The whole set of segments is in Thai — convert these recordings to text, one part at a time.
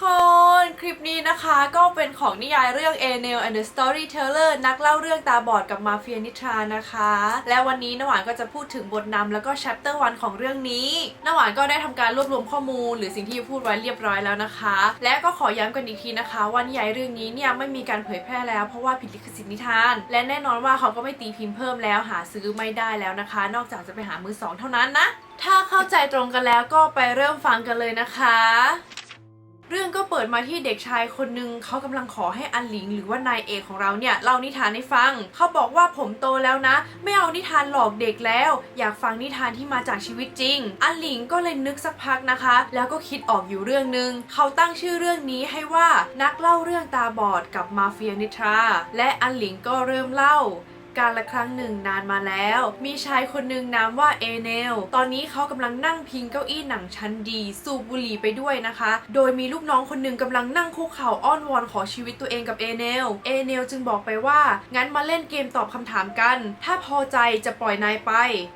คนคลิปนี้นะคะก็เป็นของนิยายเรื่อง A n e l and the Storyteller นักเล่าเรื่องตาบอดกับมาเฟียนิทรานะคะ และวันนี้นหวานก็จะพูดถึงบทนำแล้วก็ chapter 1 ของเรื่องนี้นหวานก็ได้ทำการรวบรวมข้อมูล หรือสิ่งที่พูดไว้เรียบร้อยแล้วนะคะ และก็ขอย้ำกันอีกทีนะคะว่านิยายเรื่องนี้เนี่ยไม่มีการเผยแพร่แล้วเพราะว่าผิดลิขสิทธิ์นิทาน และแน่นอนว่าเขาก็ไม่ตีพิมพ์เพิ่มแล้วหาซื้อไม่ได้แล้วนะคะ นอกจากจะไปหามือสองเท่านั้นนะถ้าเข้าใจตรงกันแล้วก็ไปเริ่มฟังกันเลยนะคะ เรื่องก็เปิดมาที่เด็กชายคนหนึ่งเขากำลังขอให้อันหลิงหรือว่านายเอกของเราเนี่ยเล่านิทานให้ฟัง เขาบอกว่าผมโตแล้วนะ ไม่เอานิทานหลอกเด็กแล้ว อยากฟังนิทานที่มาจากชีวิตจริง อันหลิงก็เลยนึกสักพักนะคะ แล้วก็คิดออกอยู่เรื่องหนึ่งเขาตั้งชื่อเรื่องนี้ให้ว่านักเล่าเรื่องตาบอดกับมาเฟียนิทรา และอันหลิงก็เริ่มเล่า การละครั้งหนึ่งนานมาแล้ว มีชายคนหนึ่งนามว่าเอเนล ตอนนี้เขากำลังนั่งพิงเก้าอี้หนังชั้นดี สูบบุหรี่ไปด้วยนะคะ โดยมีลูกน้องคนหนึ่งกำลังนั่งคุกเข่าอ้อนวอนขอชีวิตตัวเองกับเอเนล เอเนลจึงบอกไปว่า งั้นมาเล่นเกมตอบคำถามกัน ถ้าพอใจจะปล่อยนายไป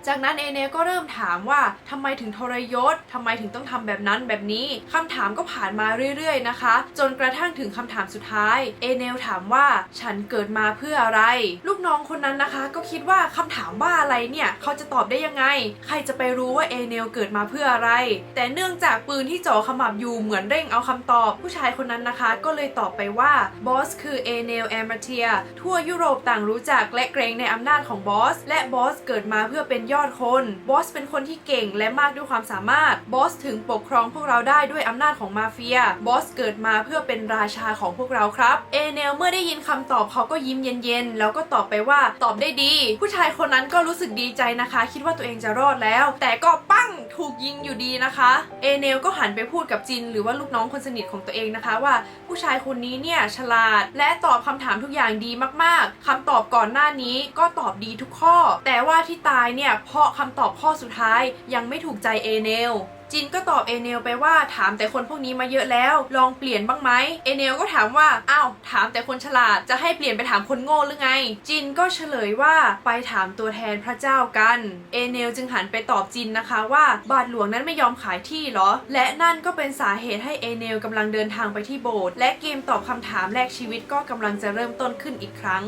จากนั้นเอเนลก็เริ่มถามว่าทำไมถึงทรยศทำไมถึงต้องทำแบบนั้นแบบนี้คำถามก็ผ่านมาเรื่อยๆนะคะ จนกระทั่งถึงคำถามสุดท้าย เอเนลถามว่าฉันเกิดมาเพื่ออะไร ลูกน้องคนนั้นนะคะ ก็คิดว่าคำถามว่าอะไรเนี่ยเขาจะตอบได้ยังไง ใครจะไปรู้ว่าเอเนลเกิดมาเพื่ออะไร แต่เนื่องจากปืนที่จ่อขมับอยู่เหมือนเร่งเอาคำตอบ ผู้ชายคนนั้นนะคะ ก็เลยตอบไปว่าบอสคือเอเนลแอมเทียทั่วยุโรปต่างรู้จักและเกรงในอำนาจของบอสและบอสเกิดมาเพื่อเป็นยอดคนบอสเป็นคนที่เก่งและมากด้วยความสามารถบอสถึงปกครองพวกเราได้ด้วยอำนาจของมาเฟียบอสเกิดมาเพื่อเป็นราชาของพวกเราครับเอเนลเมื่อได้ยินคำตอบเขาก็ยิ้มเย็นๆแล้วก็ตอบไปว่าตอบได้ดี ผู้ชายคนนั้นก็รู้สึกดีใจนะคะ คิดว่าตัวเองจะรอดแล้ว แต่ก็ปั้งถูกยิงอยู่ดีนะคะ เอเนลก็หันไปพูดกับจิน หรือว่าลูกน้องคนสนิทของตัวเองนะคะว่าผู้ชายคนนี้เนี่ยฉลาด และตอบคำถามทุกอย่างดีมากๆคำตอบก่อนหน้านี้ก็ตอบดีทุกข้อ แต่ว่าที่ตายเนี่ยเพราะคำตอบข้อสุดท้ายยังไม่ถูกใจเอเนล จินก็ตอบเอเนลไปว่าถามแต่คนพวกนี้มาเยอะแล้ว ลองเปลี่ยนบ้างไหมเอเนลก็ถามว่าอ้าวถามแต่คนฉลาดจะให้เปลี่ยนไปถามคนโง่หรือไง จินก็เฉลยว่าไปถามตัวแทนพระเจ้ากันเอเนลจึงหันไปตอบจินนะคะว่าบาทหลวงนั้นไม่ยอมขายที่เหรอ และนั่นก็เป็นสาเหตุให้เอเนลกำลังเดินทางไปที่โบสถ์และเกมตอบคำถามแลกชีวิตก็กำลังจะเริ่มต้นขึ้นอีกครั้ง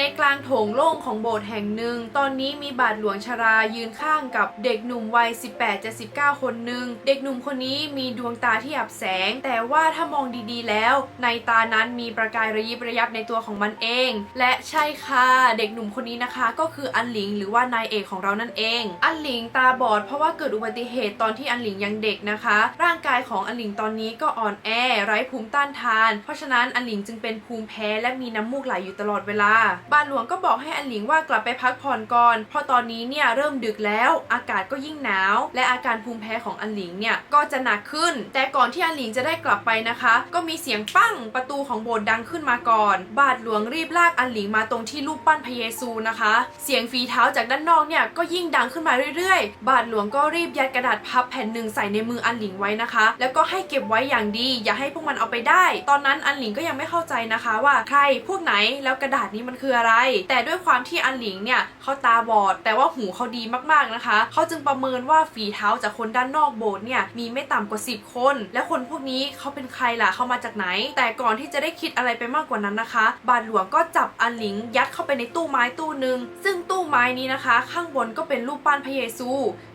ในกลางโถงโล่งของโบสถ์แห่งหนึ่ง ตอนนี้มีบาทหลวงชรายืนข้างกับเด็กหนุ่มวัย 18-19 คนหนึ่ง เด็กหนุ่มคนนี้มีดวงตาที่อับแสง แต่ว่าถ้ามองดีๆแล้ว ในตานั้นมีประกายระยิบระยับในตัวของมันเอง และใช่ค่ะ เด็กหนุ่มคนนี้นะคะ ก็คืออันหลิงหรือว่านายเอกของเรานั่นเอง อันหลิงตาบอดเพราะว่าเกิดอุบัติเหตุตอนที่อันหลิงยังเด็กนะคะ ร่างกายของอันหลิงตอนนี้ก็อ่อนแอ ไร้ภูมิต้านทาน เพราะฉะนั้นอันหลิงจึงเป็นภูมิแพ้และมีน้ำมูกไหลอยู่ตลอดเวลาบาทหลวงก็บอกให้อันหลิงว่ากลับไปพักผ่อนก่อน เพราะตอนนี้เนี่ยเริ่มดึกแล้ว อากาศก็ยิ่งหนาว และอาการภูมิแพ้ของอันหลิงเนี่ยก็จะหนักขึ้น แต่ก่อนที่อันหลิงจะได้กลับไปนะคะ ก็มีเสียงปั้งประตูของโบสถ์ดังขึ้นมาก่อน บาทหลวงรีบลากอันหลิงมาตรงที่รูปปั้นพระเยซูนะคะ เสียงฝีเท้าจากด้านนอกเนี่ยก็ยิ่งดังขึ้นมาเรื่อยๆ บาทหลวงก็รีบยัดกระดาษพับแผ่นหนึ่งใส่ในมืออันหลิงไว้นะคะ แล้วก็ให้เก็บไว้อย่างดี อย่าให้พวกมันเอาไปได้ ตอนนั้นอันหลิงก็ยังไม่เข้าใจนะคะว่าใครพวกไหนแล้วกระดาษนี้มันคืออะไร แต่ด้วยความที่อันหลิงเนี่ยเขาตาบอด แต่ว่าหูเขาดีมากๆนะคะเขาจึงประเมินว่าฝีเท้าจากคนด้านนอกโบสถ์เนี่ยมีไม่ต่ำกว่า 10 คน และคนพวกนี้เขาเป็นใครล่ะเขามาจากไหน แต่ก่อนที่จะได้คิดอะไรไปมากกว่านั้นนะคะ บาทหลวงก็จับอันหลิงยัดเข้าไปในตู้ไม้ตู้หนึ่งซึ่งตู้ไม้นี้นะคะ ข้างบนก็เป็นรูปปั้นพระเยซู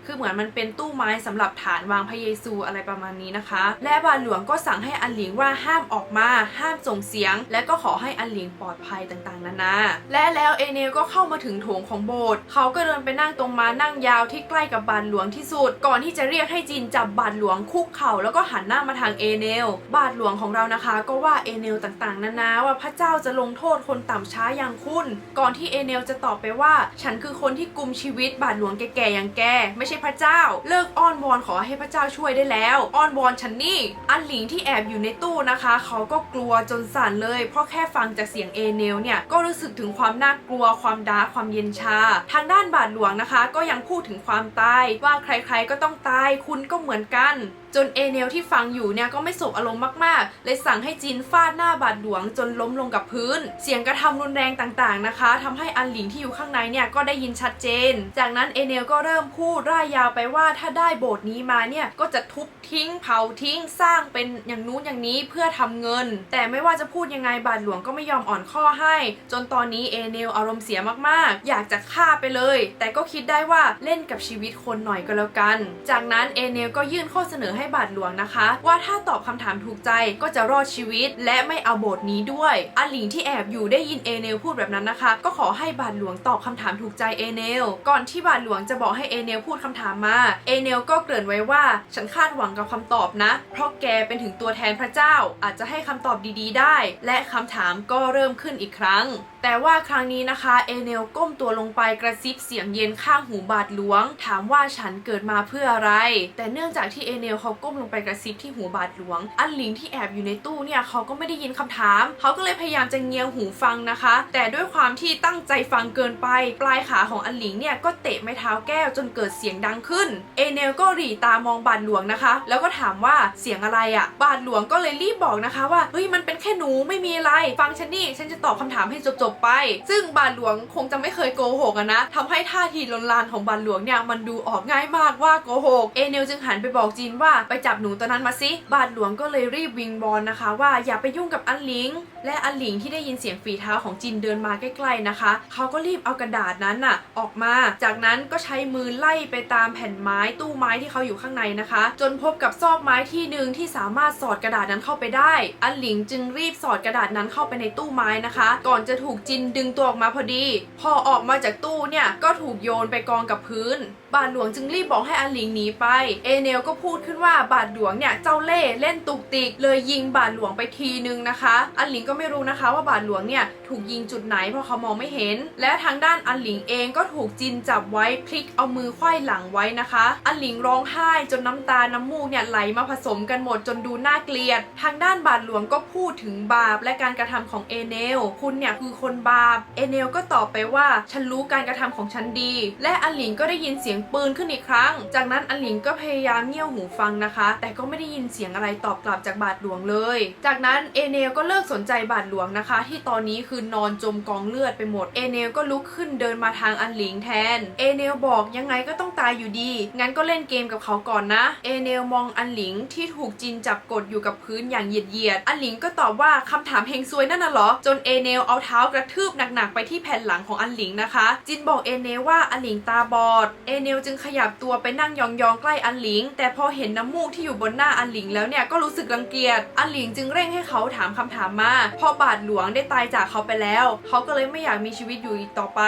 คือเหมือนมันเป็นตู้ไม้สำหรับฐานวางพระเยซูอะไรประมาณนี้นะคะ และบาหลวงก็สั่งให้อันหลิงว่าห้ามออกมา ห้ามส่งเสียง และก็ขอให้อันหลิงปลอดภัยต่างๆนานาและแล้วเอเนลก็เข้ามาถึงโถงของโบสถ์เขาก็เดินไปนั่งตรงมานั่งยาวที่ใกล้กับบาทหลวงที่สุด ก่อนที่จะเรียกให้จินจับบาทหลวงคุกเข่าแล้วก็หันหน้ามาทางเอเนล บาทหลวงของเรานะคะ ก็ว่าเอเนลต่างๆนานาว่าพระเจ้าจะลงโทษคนต่ำช้าอย่างคุณ ก่อนที่เอเนลจะตอบไปว่า ฉันคือคนที่กุมชีวิตบาทหลวงแก่ๆอย่างแกไม่ใช่พระเจ้า เลิกอ้อนวอนขอให้พระเจ้าช่วยได้แล้ว อ้อนวอนฉันนี่ อันหลิงที่แอบอยู่ในตู้นะคะ เขาก็กลัวจนสั่นเลย เพราะแค่ฟังจากเสียงเอเนลเนี่ย ก็รู้สึกถึงความน่ากลัว ความดาร์ความเย็นชา ทางด้านบาทหลวงนะคะ ก็ยังพูดถึงความตาย ว่าใครๆก็ต้องตาย คุณก็เหมือนกันจนเอเนลที่ฟังอยู่เนี่ยก็ไม่สบอารมณ์มากๆ เลยสั่งให้จินฟาดหน้าบาทหลวงจนล้มลงกับพื้น เสียงกระทำรุนแรงต่างๆนะคะทำให้อันหลิงที่อยู่ข้างในเนี่ยก็ได้ยินชัดเจน จากนั้นเอเนลก็เริ่มพูดร่ายยาวไปว่าถ้าได้โบสถ์นี้มาเนี่ยก็จะทุบทิ้งเผาทิ้งสร้างเป็นอย่างนู้นอย่างนี้เพื่อทำเงิน แต่ไม่ว่าจะพูดยังไงบาทหลวงก็ไม่ยอมอ่อนข้อให้ จนตอนนี้เอเนลอารมณ์เสียมากๆ อยากจะฆ่าไปเลย แต่ก็คิดได้ว่าเล่นกับชีวิตคนหน่อยก็แล้วกัน จากนั้นเอเนลก็ยื่นข้อเสนอให้บาทหลวงนะคะ ว่าถ้าตอบคำถามถูกใจก็จะรอดชีวิต และไม่เอาโบสถ์นี้ด้วยอันหลิงที่แอบอยู่ได้ยินเอเนลพูดแบบนั้นนะคะ ก็ขอให้บาทหลวงตอบคำถามถูกใจเอเนลก่อนที่บาทหลวงจะบอกให้เอเนลพูดคำถามมา เอเนลก็เกริ่นไว้ว่า ฉันคาดหวังกับคำตอบนะ เพราะแกเป็นถึงตัวแทนพระเจ้าอาจจะให้คำตอบดีๆ ได้ และคำถามก็เริ่มขึ้นอีกครั้ง แต่ว่าครั้งนี้นะคะเอเนลก้มตัวลงไปกระซิบเสียงเย็นข้างหูบาทหลวง ถามว่าฉันเกิดมาเพื่ออะไร แต่เนื่องจากที่เอเนลเขาก้มลงไปกระซิบที่หูบาทหลวง อันหลิงที่แอบอยู่ในตู้เนี่ยเขาก็ไม่ได้ยินคำถาม เขาก็เลยพยายามจะเงียวหูฟังนะคะ แต่ด้วยความที่ตั้งใจฟังเกินไป ปลายขาของอันหลิงเนี่ยก็เตะไม้เท้าแก้วจนเกิดเสียงดังขึ้นเอเนลก็หรี่ตามองบาทหลวงนะคะ แล้วก็ถามว่าเสียงอะไรอะ่ะ บาทหลวงก็เลยรีบบอกนะคะว่าเฮ้ยมันเป็นแค่หนูไม่มีอะไร ฟังฉันนี่ฉันจะตอบคำถามให้จบๆไป ซึ่งบาทหลวงคงจะไม่เคยโกหกนะทำให้ท่าทีลนลานของบาทหลวงเนี่ยมันดูออกง่ายมากว่าโกหกเอเนลจึงหันไปบอกจีนว่าไปจับหนูตัวนั้นมาสิบาทหลวงก็เลยรีบวิงบอลนะคะ ว่าอย่าไปยุ่งกับอันหลิง และอันหลิงที่ได้ยินเสียงฝีเท้าของจินเดินมาใกล้ๆนะคะเขาก็รีบเอากระดาษนั้นน่ะออกมา จากนั้นก็ใช้มือไล่ไปตามแผ่นไม้ตู้ไม้ที่เขาอยู่ข้างในนะคะ จนพบกับซอกไม้ที่หนึ่งที่สามารถสอดกระดาษนั้นเข้าไปได้ อันหลิงจึงรีบสอดกระดาษนั้นเข้าไปในตู้ไม้นะคะ ก่อนจะถูกจินดึงตัวออกมาพอดี พอออกมาจากตู้เนี่ยก็ถูกโยนไปกองกับพื้น บาทหลวงจึงรีบบอกให้อันหลิงหนีไป เอเนลก็พูดขึ้นว่าบาทหลวงเนี่ยเจ้าเล่เล่นตุกติก เลยยิงบาทหลวงไปทีนึงนะคะอันหลิงก็ไม่รู้นะคะว่าบาทหลวงเนี่ยถูกยิงจุดไหนเพราะเขามองไม่เห็น และทางด้านอันหลิงเองก็ถูกจินจับไว้พลิกเอามือไขว้หลังไว้นะคะอันหลิงร้องไห้จนน้ำตาน้ำมูกเนี่ยไหลมาผสมกันหมดจนดูน่าเกลียด ทางด้านบาทหลวงก็พูดถึงบาปและการกระทำของเอเนลคุณเนี่ยคือคนบาปเอเนลก็ตอบไปว่า ฉันรู้การกระทำของฉันดี และอันหลิงก็ได้ยินเสียงปืนขึ้นอีกครั้ง จากนั้นอันหลิงก็พยายามเงี่ยวหูฟังนะคะ แต่ก็ไม่ได้ยินเสียงอะไรตอบกลับจากบาทหลวงเลย จากนั้นเอเนลก็เลิกสนใจบาทหลวงนะคะ ที่ตอนนี้คือนอนจมกองเลือดไปหมดเอเนลก็ลุกขึ้นเดินมาทางอันหลิงแทนเอเนลบอกยังไงก็ต้องตายอยู่ดี งั้นก็เล่นเกมกับเขาก่อนนะเอเนลมองอันหลิงที่ถูกจินจับกดอยู่กับพื้นอย่างเหยียดเหยียดๆอันหลิงก็ตอบว่าคำถามเฮงซวยนั่นน่ะเหรอจนเอเนลเอาเท้ากระทืบหนักๆไปที่แผ่นหลังของอันหลิงนะคะ จินบอกเอเนว่าอันหลิงตาบอด เอเนลจึงขยับตัวไปนั่งยองๆใกล้อันหลิง แต่พอเห็นน้ำมูกที่อยู่บนหน้าอันหลิงแล้วเนี่ยก็รู้สึกรังเกียจ อันหลิงจึงเร่งให้เขาถามคำถามมา พอบาทหลวงได้ตายจากเขาไปแล้ว เขาก็เลยไม่อยากมีชีวิตอยู่อีกต่อไป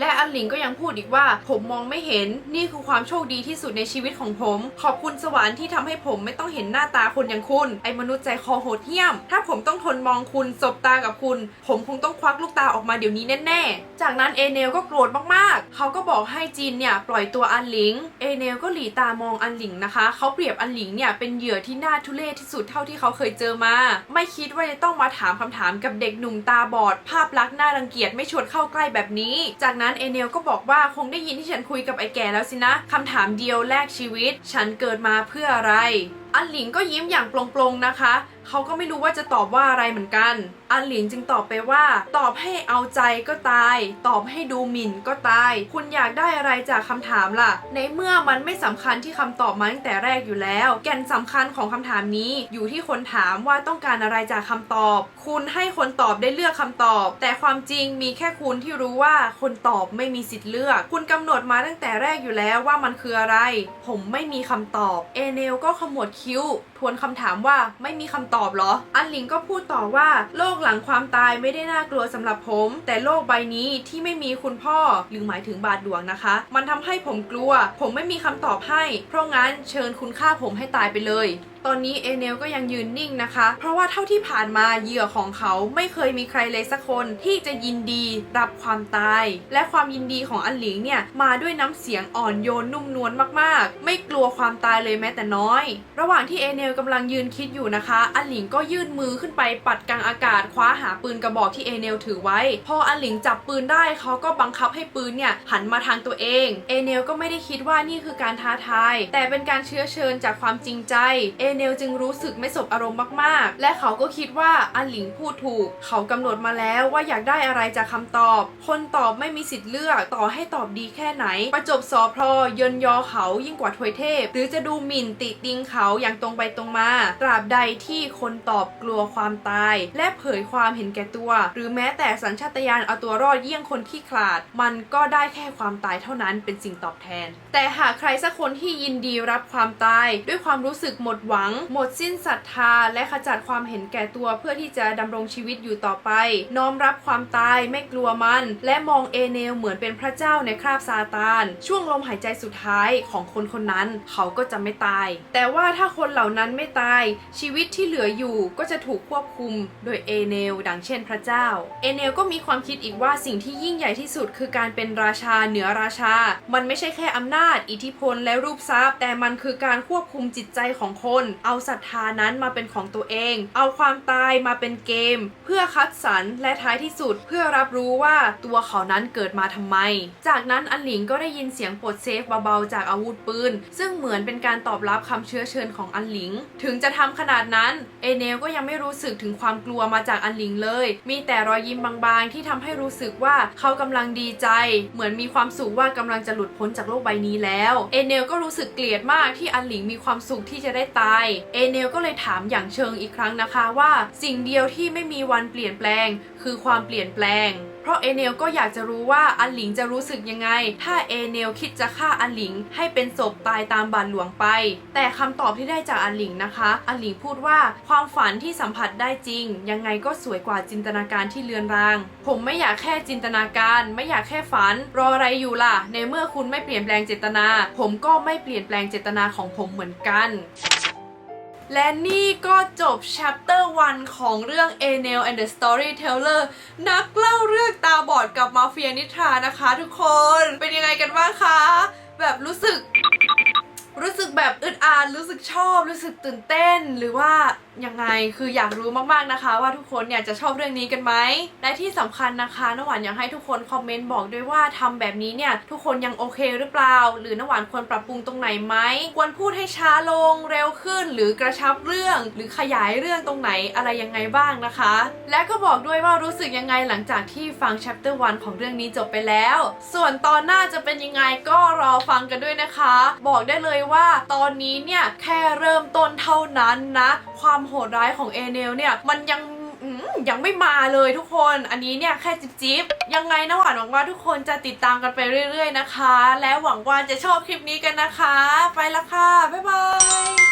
และอันหลิงก็ยังพูดอีกว่า ผมมองไม่เห็น นี่คือความโชคดีที่สุดในชีวิตของผม ขอบคุณสวรรค์ที่ทำให้ผมไม่ต้องเห็นหน้าตาคนอย่างคุณ ไอ้มนุษย์ใจคอโหดเหี้ยม ถ้าผมต้องทนมองคุณสบตากับคุณ ผมคงต้องควักลูกตาออกมาเดี๋ยวนี้แน่ๆ จากนั้นเอเนลก็โกรธมากๆ เขาก็บอกให้จินเนี่ยปล่อยตัวอันหลิง เอเนลก็หลีตามองอันหลิงนะคะ เขาเปรียบอันหลิงเนี่ยเป็นเหยื่อที่น่าทุเรศที่สุดเท่าที่เขาเคยเจอมา ไม่คิดว่าจะต้องมาถามคำถามกับเด็กหนุ่มตาบอด ภาพลักษณ์น่ารังเกียจไม่ชวนเข้าใกล้แบบนี้ จากนั้นเอเนลก็บอกว่าคงได้ยินที่ฉันคุยกับไอ้แก่แล้วสินะคำถามเดียวแลกชีวิต ฉันเกิดมาเพื่ออะไร อันหลิงก็ยิ้มอย่างปลงๆนะคะ เขาก็ไม่รู้ว่าจะตอบว่าอะไรเหมือนกัน อันหลิงจึงตอบไปว่า ตอบให้เอาใจก็ตาย ตอบให้ดูหมิ่นก็ตาย คุณอยากได้อะไรจากคำถามล่ะ ในเมื่อมันไม่สำคัญที่คำตอบมาตั้งแต่แรกอยู่แล้ว แก่นสำคัญของคำถามนี้อยู่ที่คนถามว่าต้องการอะไรจากคำตอบ คุณให้คนตอบได้เลือกคำตอบ แต่ความจริงมีแค่คุณที่รู้ว่าคนตอบไม่มีสิทธิ์เลือก คุณกำหนดมาตั้งแต่แรกอยู่แล้วว่ามันคืออะไร ผมไม่มีคำตอบ เอเนลก็ขมวดคิ้ว ทวนคำถามว่าไม่มีคำตอบเหรอ อันหลิงก็พูดต่อว่า โลกหลังความตายไม่ได้น่ากลัวสำหรับผม แต่โลกใบนี้ที่ไม่มีคุณพ่อหรือหมายถึงบาทหลวงนะคะ มันทำให้ผมกลัว ผมไม่มีคำตอบให้ เพราะงั้นเชิญคุณฆ่าผมให้ตายไปเลยตอนนี้เอเนลก็ยังยืนนิ่งนะคะ เพราะว่าเท่าที่ผ่านมาเหยื่อของเขาไม่เคยมีใครเลยสักคนที่จะยินดีรับความตาย และความยินดีของอันหลิงเนี่ยมาด้วยน้ำเสียงอ่อนโยนนุ่มนวลมากๆ ไม่กลัวความตายเลยแม้แต่น้อย ระหว่างที่เอเนลกำลังยืนคิดอยู่นะคะ อันหลิงก็ยื่นมือขึ้นไปปัดกลางอากาศคว้าหาปืนกระบอกที่เอเนลถือไว้ พออันหลิงจับปืนได้เขาก็บังคับให้ปืนเนี่ยหันมาทางตัวเอง เอเนลก็ไม่ได้คิดว่านี่คือการท้าทาย แต่เป็นการเชื้อเชิญจากความจริงใจ เอเนลจึงรู้สึกไม่สบอารมณ์มากๆ และเขาก็คิดว่าอันหลิงพูดถูก เขากำหนดมาแล้วว่าอยากได้อะไรจากคำตอบ คนตอบไม่มีสิทธิ์เลือกต่อให้ตอบดีแค่ไหน ประจบสอพลอยนยอเขายิ่งกว่าทวยเทพ หรือจะดูหมิ่นติติงเขาอย่างตรงไปตรงมา ตราบใดที่คนตอบกลัวความตาย และเผยความเห็นแก่ตัว หรือแม้แต่สัญชาตญาณเอาตัวรอดเยี่ยงคนที่ขลาด มันก็ได้แค่ความตายเท่านั้นเป็นสิ่งตอบแทน แต่หากใครสักคนที่ยินดีรับความตาย ด้วยความรู้สึกหมดหวัง หมดสิ้นศรัทธา และขจัดความเห็นแก่ตัวเพื่อที่จะดำรงชีวิตอยู่ต่อไป น้อมรับความตายไม่กลัวมัน และมองเอเนลเหมือนเป็นพระเจ้าในคราบซาตาน ช่วงลมหายใจสุดท้ายของคนคนนั้น เขาก็จะไม่ตาย แต่ว่าถ้าคนเหล่านั้นไม่ตาย ชีวิตที่เหลืออยู่ก็จะถูกควบคุมโดยเอเนลดังเช่นพระเจ้า เอเนลก็มีความคิดอีกว่าสิ่งที่ยิ่งใหญ่ที่สุดคือการเป็นราชาเหนือราชา มันไม่ใช่แค่อำนาจ อิทธิพลและรูปทรัพย์ แต่มันคือการควบคุมจิตใจของคน เอาศรัทธานั้นมาเป็นของตัวเอง เอาความตายมาเป็นเกม เพื่อคัดสรรและท้ายที่สุด เพื่อรับรู้ว่าตัวเขานั้นเกิดมาทำไม จากนั้นอันหลิงก็ได้ยินเสียงปลดเซฟเบาๆจากอาวุธปืน ซึ่งเหมือนเป็นการตอบรับคำเชื้อเชิญของอันหลิงถึงจะทำขนาดนั้นเอเนลก็ยังไม่รู้สึกถึงความกลัวมาจากอันหลิงเลย มีแต่รอยยิ้มบางๆ ที่ทำให้รู้สึกว่าเขากำลังดีใจ เหมือนมีความสุขว่ากำลังจะหลุดพ้นจากโลกใบนี้แล้วเอเนลก็รู้สึกเกลียดมากที่อันหลิงมีความสุขที่จะได้ตายเอเนลก็เลยถามอย่างเชิงอีกครั้งนะคะว่า สิ่งเดียวที่ไม่มีวันเปลี่ยนแปลง คือความเปลี่ยนแปลง ราะเอเนลก็อยากจะรู้ว่าอันหลิงจะรู้สึกยังไง ถ้าเอเนลคิดจะฆ่าอันหลิงให้เป็นศพตายตามบาทหลวงไป แต่คำตอบที่ได้จากอันหลิงนะคะ อันหลิงพูดว่าความฝันที่สัมผัสได้จริง ยังไงก็สวยกว่าจินตนาการที่เลือนราง ผมไม่อยากแค่จินตนาการ ไม่อยากแค่ฝัน รออะไรอยู่ล่ะ ในเมื่อคุณไม่เปลี่ยนแปลงเจตนา ผมก็ไม่เปลี่ยนแปลงเจตนาของผมเหมือนกัน และนี่ก็จบ chapter 1 ของเรื่อง a n e l and the Storyteller นักเล่าเรื่องตาบอดกับมาเฟียนิทรานะคะทุกคน เป็นยังไงกันบ้างคะ แบบรู้สึก รู้สึกแบบอึดอัดรู้สึกชอบ รู้สึกตื่นเต้น หรือว่ายังไงคืออยากรู้มากๆนะคะ ว่าทุกคนเนี่ยจะชอบเรื่องนี้กันไหมและที่สำคัญนะคะน้ำหวานอยากให้ทุกคนคอมเมนต์บอกด้วยว่าทำแบบนี้เนี่ยทุกคนยังโอเคหรือเปล่า หรือน้ำหวานควรปรับปรุงตรงไหนไหมควรพูดให้ช้าลงเร็วขึ้น หรือกระชับเรื่อง หรือขยายเรื่องตรงไหนอะไรยังไงบ้างนะคะ และก็บอกด้วยว่ารู้สึกยังไงหลังจากที่ฟัง chapter 1 ของเรื่องนี้จบไปแล้ว ส่วนตอนหน้าจะเป็นยังไงก็รอฟังกันด้วยนะคะ บอกได้เลยว่าตอนนี้เนี่ยแค่เริ่มต้นเท่านั้นนะ ความโหดร้ายของเอเนลเนี่ยมันยังยังไม่มาเลยทุกคน อันนี้เนี่ยแค่จิบจิบยังไงนะหวานหวังว่าทุกคนจะติดตามกันไปเรื่อย ๆ นะคะ และหวังว่าจะชอบคลิปนี้กันนะคะ ไปละค่ะ บ๊ายบาย